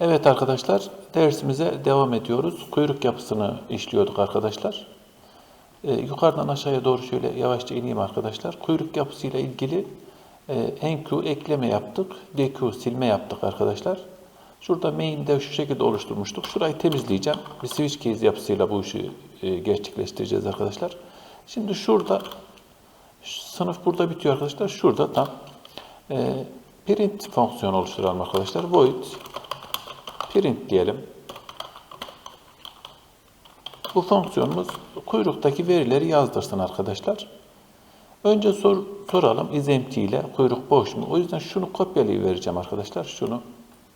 Evet arkadaşlar, dersimize devam ediyoruz. Kuyruk yapısını işliyorduk arkadaşlar. Ee, yukarıdan aşağıya doğru şöyle yavaşça ineyim arkadaşlar. Kuyruk yapısıyla ilgili e, NQ ekleme yaptık, DQ silme yaptık arkadaşlar. Şurada main'de şu şekilde oluşturmuştuk. Şurayı temizleyeceğim. Bir switch case yapısıyla bu işi e, gerçekleştireceğiz arkadaşlar. Şimdi şurada şu sınıf burada bitiyor arkadaşlar. Şurada tam e, print fonksiyonu oluşturalım arkadaşlar. Void print diyelim. Bu fonksiyonumuz kuyruktaki verileri yazdırsın arkadaşlar. Önce sor, soralım is ile kuyruk boş mu? O yüzden şunu kopyalayıvereceğim arkadaşlar. Şunu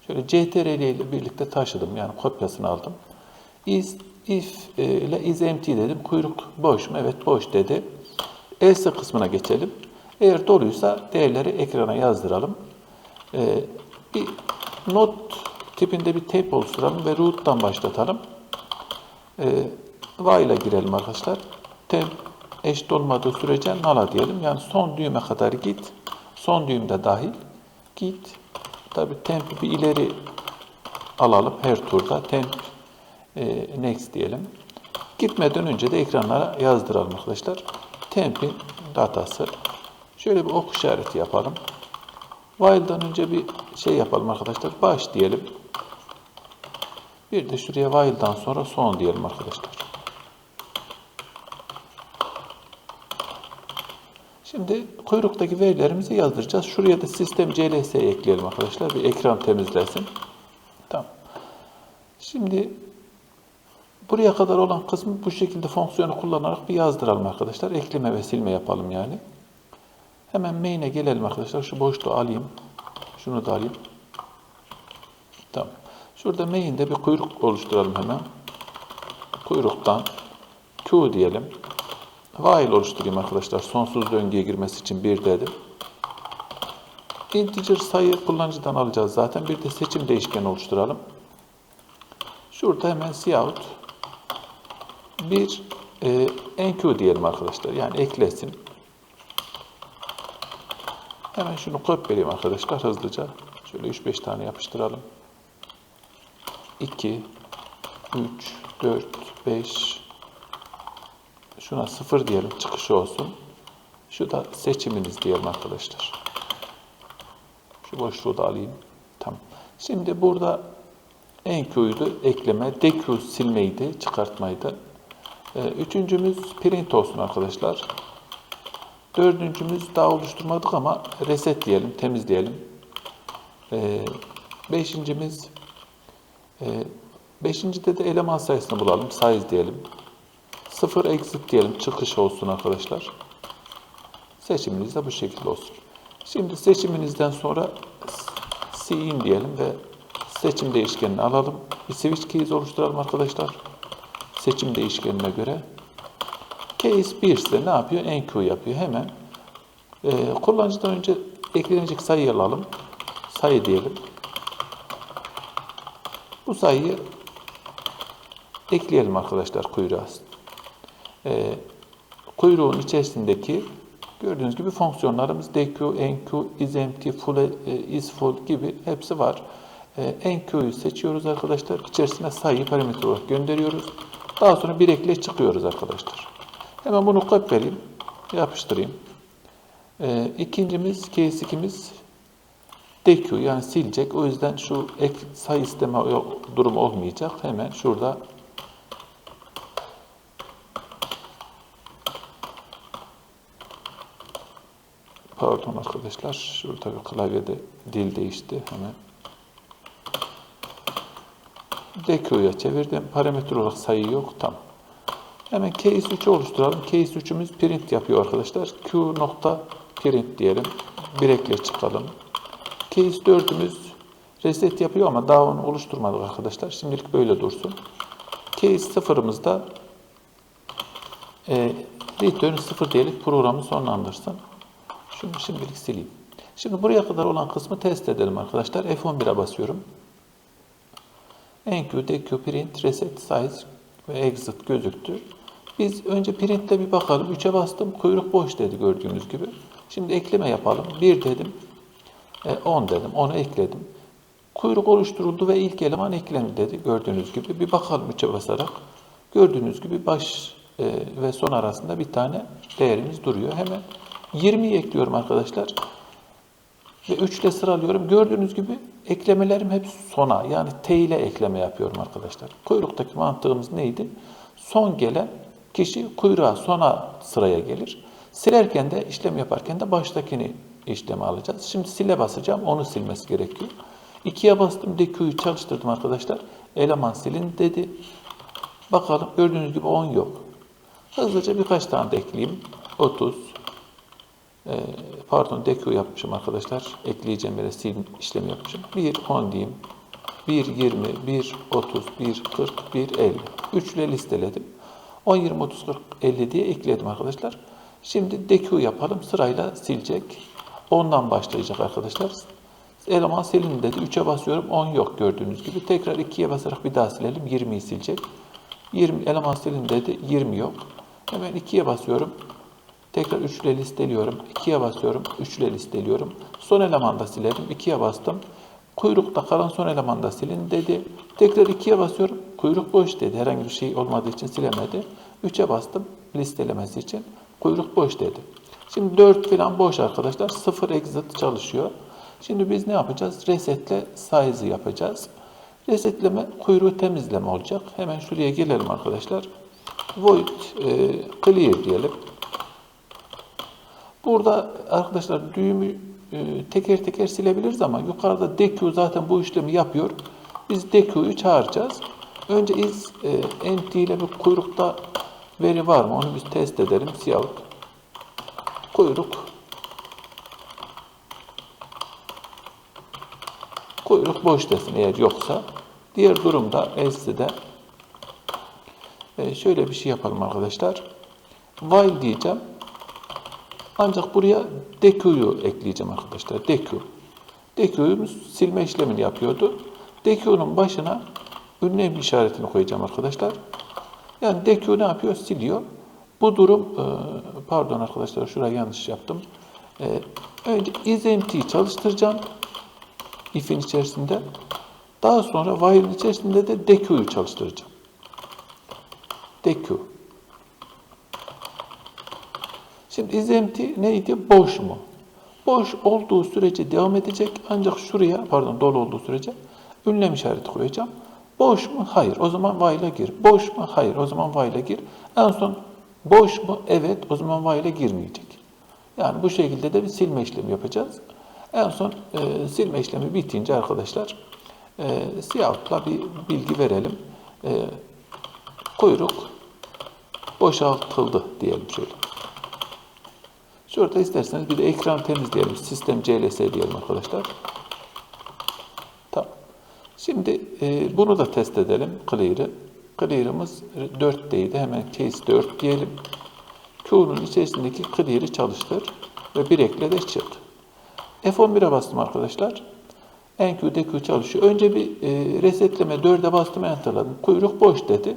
şöyle ctrl ile birlikte taşıdım. Yani kopyasını aldım. Is if e, ile is dedim. Kuyruk boş mu? Evet boş dedi. Else kısmına geçelim. Eğer doluysa değerleri ekrana yazdıralım. Ee, bir not tipinde bir tape oluşturalım ve root'tan başlatalım. Ee, while'a girelim arkadaşlar. Temp eşit olmadığı sürece null'a diyelim. Yani son düğüme kadar git. Son düğümde dahil git. Tabi temp bir ileri alalım her turda. Temp e, next diyelim. Gitmeden önce de ekranlara yazdıralım arkadaşlar. Temp'in datası. Şöyle bir ok işareti yapalım. While'dan önce bir şey yapalım arkadaşlar. Baş diyelim. Bir de şuraya while'dan sonra son diyelim arkadaşlar. Şimdi kuyruktaki verilerimizi yazdıracağız. Şuraya da sistem CLS ekleyelim arkadaşlar. Bir ekran temizlesin. Tamam. Şimdi buraya kadar olan kısmı bu şekilde fonksiyonu kullanarak bir yazdıralım arkadaşlar. Ekleme ve silme yapalım yani. Hemen main'e gelelim arkadaşlar. Şu boşluğu alayım. Şunu da alayım. Tamam. Şurada main'de bir kuyruk oluşturalım hemen. Kuyruktan Q diyelim. While oluşturayım arkadaşlar. Sonsuz döngüye girmesi için bir dedim. Integer sayı kullanıcıdan alacağız zaten. Bir de seçim değişkeni oluşturalım. Şurada hemen cout bir e, enq diyelim arkadaşlar. Yani eklesin. Hemen şunu kopyalayayım arkadaşlar hızlıca. Şöyle 3-5 tane yapıştıralım. 2, 3, 4, 5. Şuna 0 diyelim çıkışı olsun. Şu da seçiminiz diyelim arkadaşlar. Şu boşluğu da alayım. Tamam. Şimdi burada enq'ydu ekleme, deq silmeydi, çıkartmaydı. Ee, üçüncümüz print olsun arkadaşlar. Dördüncümüz daha oluşturmadık ama reset diyelim, temizleyelim. Ee, beşincimiz, e, beşincide de eleman sayısını bulalım, size diyelim. Sıfır exit diyelim, çıkış olsun arkadaşlar. Seçiminiz de bu şekilde olsun. Şimdi seçiminizden sonra cin diyelim ve seçim değişkenini alalım. Bir switch keys oluşturalım arkadaşlar. Seçim değişkenine göre. Case 1 ise ne yapıyor? Enq yapıyor. Hemen e, kullanıcıdan önce eklenecek sayıyı alalım. Sayı diyelim. Bu sayıyı ekleyelim arkadaşlar kuyruğa. Ee, kuyruğun içerisindeki gördüğünüz gibi fonksiyonlarımız DQ, NQ, isEmpty, full, e, isFull gibi hepsi var. Ee, e, NQ'yu seçiyoruz arkadaşlar. İçerisine sayıyı parametre olarak gönderiyoruz. Daha sonra bir ekle çıkıyoruz arkadaşlar. Hemen bunu kopyalayayım. Yapıştırayım. E, ikincimiz, case 2'miz Dekiyor yani silecek. O yüzden şu ek sayı isteme durum olmayacak. Hemen şurada Pardon arkadaşlar. Şurada bir klavyede dil değişti. Hemen Deco'ya çevirdim. Parametre olarak sayı yok. Tamam. Hemen case 3'ü oluşturalım. Case 3'ümüz print yapıyor arkadaşlar. Q nokta print diyelim. bir Birekle çıkalım. Case 4'ümüz reset yapıyor ama daha onu oluşturmadık arkadaşlar. Şimdilik böyle dursun. Case 0'ımızda e, return 0 diyelim programı sonlandırsın. Şunu şimdilik sileyim. Şimdi buraya kadar olan kısmı test edelim arkadaşlar. F11'e basıyorum. enq, deq, print, reset, size ve exit gözüktü. Biz önce printle bir bakalım. 3'e bastım. Kuyruk boş dedi gördüğünüz gibi. Şimdi ekleme yapalım. 1 dedim. 10 e, dedim. 10'u ekledim. Kuyruk oluşturuldu ve ilk eleman eklendi dedi gördüğünüz gibi. Bir bakalım üçe basarak. Gördüğünüz gibi baş e, ve son arasında bir tane değerimiz duruyor. Hemen 20'yi ekliyorum arkadaşlar. Ve 3 ile sıralıyorum. Gördüğünüz gibi eklemelerim hep sona yani T ile ekleme yapıyorum arkadaşlar. Kuyruktaki mantığımız neydi? Son gelen kişi kuyruğa sona sıraya gelir. Silerken de işlem yaparken de baştakini işleme alacağız. Şimdi sile basacağım. Onu silmesi gerekiyor. 2'ye bastım. DQ'yu çalıştırdım arkadaşlar. Eleman silin dedi. Bakalım gördüğünüz gibi 10 yok. Hızlıca birkaç tane de ekleyeyim. 30, ee, pardon DQ yapmışım arkadaşlar. Ekleyeceğim yere sil işlemi yapmışım. 1 10 diyeyim. 1 20, 1 30, 1 40, 1 50. 3 ile listeledim. 10 20 30 40 50 diye ekledim arkadaşlar. Şimdi DQ yapalım. Sırayla silecek. Ondan başlayacak arkadaşlar. Eleman silin dedi. 3'e basıyorum. 10 yok gördüğünüz gibi. Tekrar 2'ye basarak bir daha silelim. 20'yi silecek. 20 eleman silin dedi. 20 yok. Hemen 2'ye basıyorum. Tekrar 3 ile listeliyorum. 2'ye basıyorum. 3 ile listeliyorum. Son elemanda silerim. 2'ye bastım. Kuyrukta kalan son elemanda silin dedi. Tekrar 2'ye basıyorum. Kuyruk boş dedi. Herhangi bir şey olmadığı için silemedi. 3'e bastım listelemesi için. Kuyruk boş dedi. Şimdi 4 falan boş arkadaşlar. 0 exit çalışıyor. Şimdi biz ne yapacağız? Resetle size'ı yapacağız. Resetleme kuyruğu temizleme olacak. Hemen şuraya gelelim arkadaşlar. Void e, clear diyelim. Burada arkadaşlar düğümü e, teker teker silebiliriz ama yukarıda DQ zaten bu işlemi yapıyor. Biz DQ'yu çağıracağız. Önce is e, empty ile bir kuyrukta veri var mı? Onu biz test edelim. Cout kuyruk kuyruk boş desin eğer yoksa. Diğer durumda else'de e, şöyle bir şey yapalım arkadaşlar. While diyeceğim. Ancak buraya DQ'yu ekleyeceğim arkadaşlar. DQ. DQ'yumuz silme işlemini yapıyordu. DQ'nun başına ünlem işaretini koyacağım arkadaşlar. Yani DQ ne yapıyor? Siliyor. Bu durum, e, pardon arkadaşlar şurayı yanlış yaptım. E, önce isempty'yi çalıştıracağım. If'in içerisinde. Daha sonra while'in içerisinde de DQ'yu çalıştıracağım. DQ. Şimdi isempty neydi? Boş mu? Boş olduğu sürece devam edecek. Ancak şuraya, pardon dolu olduğu sürece ünlem işareti koyacağım. Boş mu? Hayır. O zaman while'a gir. Boş mu? Hayır. O zaman while'a gir. En son boş mu? Evet. O zaman while'a girmeyecek. Yani bu şekilde de bir silme işlemi yapacağız. En son e, silme işlemi bitince arkadaşlar e, siyahla bir bilgi verelim. E, kuyruk boşaltıldı diyelim şöyle. Şurada isterseniz bir de ekran temizleyelim. Sistem CLS diyelim arkadaşlar. Tamam. Şimdi e, bunu da test edelim. Clear'ı. Clear'ımız 4'teydi. Hemen case 4 diyelim. Q'nun içerisindeki clear'ı çalıştır ve bir ekle de çık. F11'e bastım arkadaşlar. NQ, DQ çalışıyor. Önce bir e, resetleme 4'e bastım enterladım. Kuyruk boş dedi.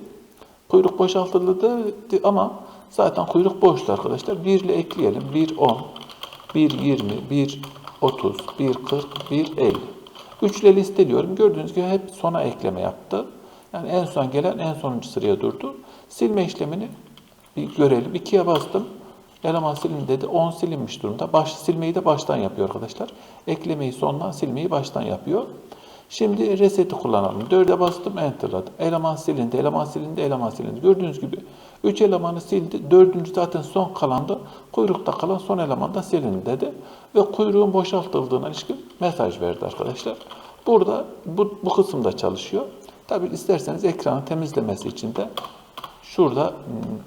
Kuyruk boşaltıldı ama zaten kuyruk boştu arkadaşlar. 1 ile ekleyelim. 1 10, 1 20, 1 30, 1 40, 1 50. 3 ile listeliyorum. Gördüğünüz gibi hep sona ekleme yaptı. Yani en son gelen en sonuncu sıraya durdu. Silme işlemini bir görelim. 2'ye bastım. Eleman silin dedi. 10 silinmiş durumda. Baş, silmeyi de baştan yapıyor arkadaşlar. Eklemeyi sondan silmeyi baştan yapıyor. Şimdi reseti kullanalım. 4'e bastım, enterladım. Eleman silindi, eleman silindi, eleman silindi. Gördüğünüz gibi 3 elemanı sildi. 4. zaten son kalandı. Kuyrukta kalan son eleman da silindi dedi. Ve kuyruğun boşaltıldığına ilişkin mesaj verdi arkadaşlar. Burada bu, bu kısımda çalışıyor. Tabi isterseniz ekranı temizlemesi için de şurada hmm,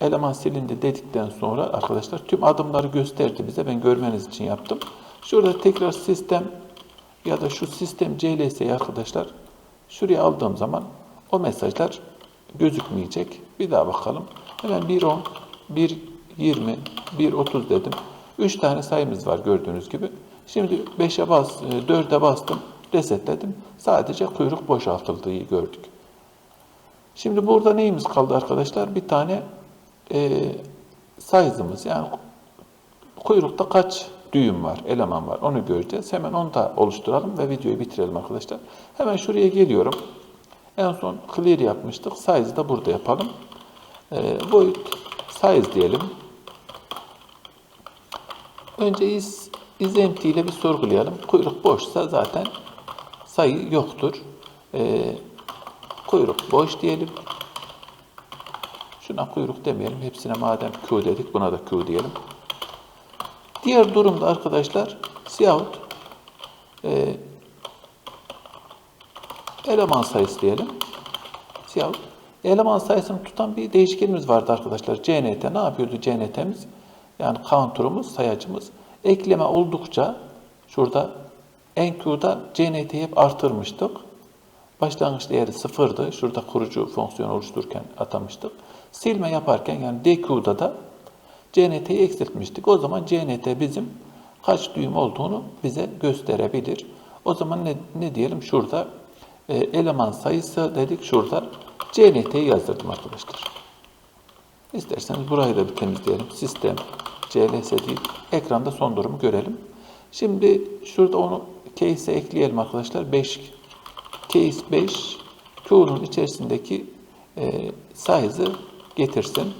eleman silindi dedikten sonra arkadaşlar tüm adımları gösterdi bize. Ben görmeniz için yaptım. Şurada tekrar sistem ya da şu sistem CLS'yi arkadaşlar şuraya aldığım zaman o mesajlar gözükmeyecek. Bir daha bakalım. Hemen 1.10, 1.20, 1.30 dedim. 3 tane sayımız var gördüğünüz gibi. Şimdi 5'e bas, 4'e bastım, resetledim. Sadece kuyruk boşaltıldığı gördük. Şimdi burada neyimiz kaldı arkadaşlar? Bir tane e, size'ımız yani kuyrukta kaç düğüm var, eleman var. Onu göreceğiz. Hemen onu da oluşturalım ve videoyu bitirelim arkadaşlar. Hemen şuraya geliyorum. En son clear yapmıştık. Size da burada yapalım. Ee, void size diyelim. Önce is, is empty ile bir sorgulayalım. Kuyruk boşsa zaten sayı yoktur. Ee, kuyruk boş diyelim. Şuna kuyruk demeyelim. Hepsine madem Q dedik buna da Q diyelim. Diğer durumda arkadaşlar siyahut e, eleman sayısı diyelim. Siyahut eleman sayısını tutan bir değişkenimiz vardı arkadaşlar. CNT ne yapıyordu CNT'miz? Yani counter'ımız, sayacımız. Ekleme oldukça şurada enqueue'da CNT'yi hep artırmıştık. Başlangıç değeri sıfırdı. Şurada kurucu fonksiyon oluştururken atamıştık. Silme yaparken yani dequeue'da da CNT'yi eksiltmiştik. O zaman CNT bizim kaç düğüm olduğunu bize gösterebilir. O zaman ne, ne diyelim? Şurada e, eleman sayısı dedik. Şurada CNT'yi yazdırdım arkadaşlar. İsterseniz burayı da bir temizleyelim. Sistem CLS değil. Ekranda son durumu görelim. Şimdi şurada onu case'e ekleyelim arkadaşlar. 5 case 5 Q'nun içerisindeki e, size'ı getirsin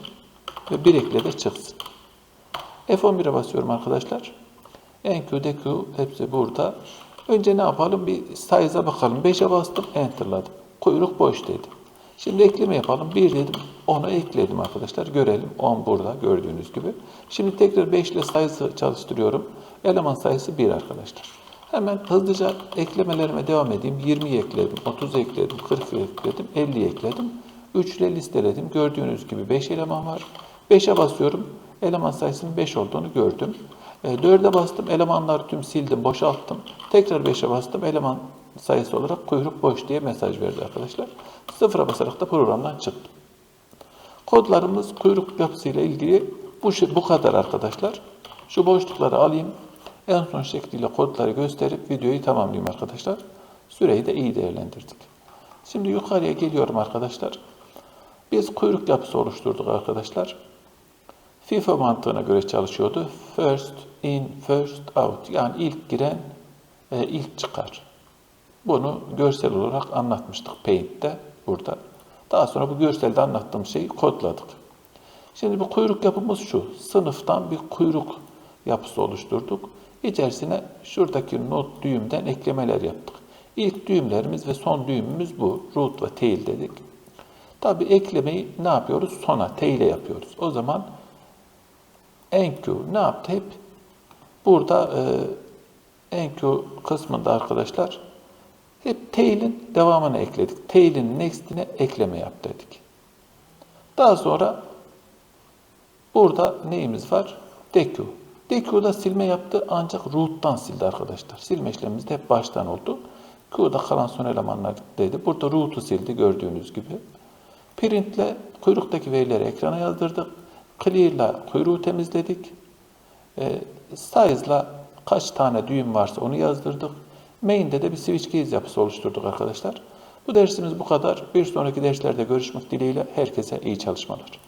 ve bir ekle de çıksın. F11'e basıyorum arkadaşlar. NQ, DQ hepsi burada. Önce ne yapalım? Bir size'a bakalım. 5'e bastım, enterladım. Kuyruk boş dedim. Şimdi ekleme yapalım. 1 dedim, 10'u ekledim arkadaşlar. Görelim. 10 burada gördüğünüz gibi. Şimdi tekrar 5 ile size'ı çalıştırıyorum. Eleman sayısı 1 arkadaşlar. Hemen hızlıca eklemelerime devam edeyim. 20'yi ekledim, 30'u ekledim, 40'ı ekledim, 50'yi ekledim. 3 ile listeledim. Gördüğünüz gibi 5 eleman var. 5'e basıyorum. Eleman sayısının 5 olduğunu gördüm. E, 4'e bastım. Elemanları tüm sildim, boşalttım. Tekrar 5'e bastım. Eleman sayısı olarak kuyruk boş diye mesaj verdi arkadaşlar. Sıfıra basarak da programdan çıktım. Kodlarımız kuyruk yapısıyla ilgili bu, şey- bu kadar arkadaşlar. Şu boşlukları alayım. En son şekliyle kodları gösterip videoyu tamamlayayım arkadaşlar. Süreyi de iyi değerlendirdik. Şimdi yukarıya geliyorum arkadaşlar. Biz kuyruk yapısı oluşturduk arkadaşlar. FIFA mantığına göre çalışıyordu. First in, first out. Yani ilk giren, e, ilk çıkar. Bunu görsel olarak anlatmıştık Paint'te burada. Daha sonra bu görselde anlattığım şeyi kodladık. Şimdi bu kuyruk yapımız şu. Sınıftan bir kuyruk yapısı oluşturduk. İçerisine şuradaki not düğümden eklemeler yaptık. İlk düğümlerimiz ve son düğümümüz bu. Root ve tail dedik. Tabi eklemeyi ne yapıyoruz? Sona, tail'e yapıyoruz. O zaman enqueue ne yaptı? Hep burada e, enqueue kısmında arkadaşlar hep tail'in devamını ekledik. Tail'in next'ine ekleme yap dedik. Daha sonra burada neyimiz var? Deque. Deque'da silme yaptı ancak root'tan sildi arkadaşlar. Silme işlemimiz de hep baştan oldu. Q'da kalan son elemanlar dedi. Burada root'u sildi gördüğünüz gibi. Print'le kuyruktaki verileri ekrana yazdırdık. Clear'la kuyruğu temizledik. E, size'la kaç tane düğüm varsa onu yazdırdık. Main'de de bir switch keys yapısı oluşturduk arkadaşlar. Bu dersimiz bu kadar. Bir sonraki derslerde görüşmek dileğiyle herkese iyi çalışmalar.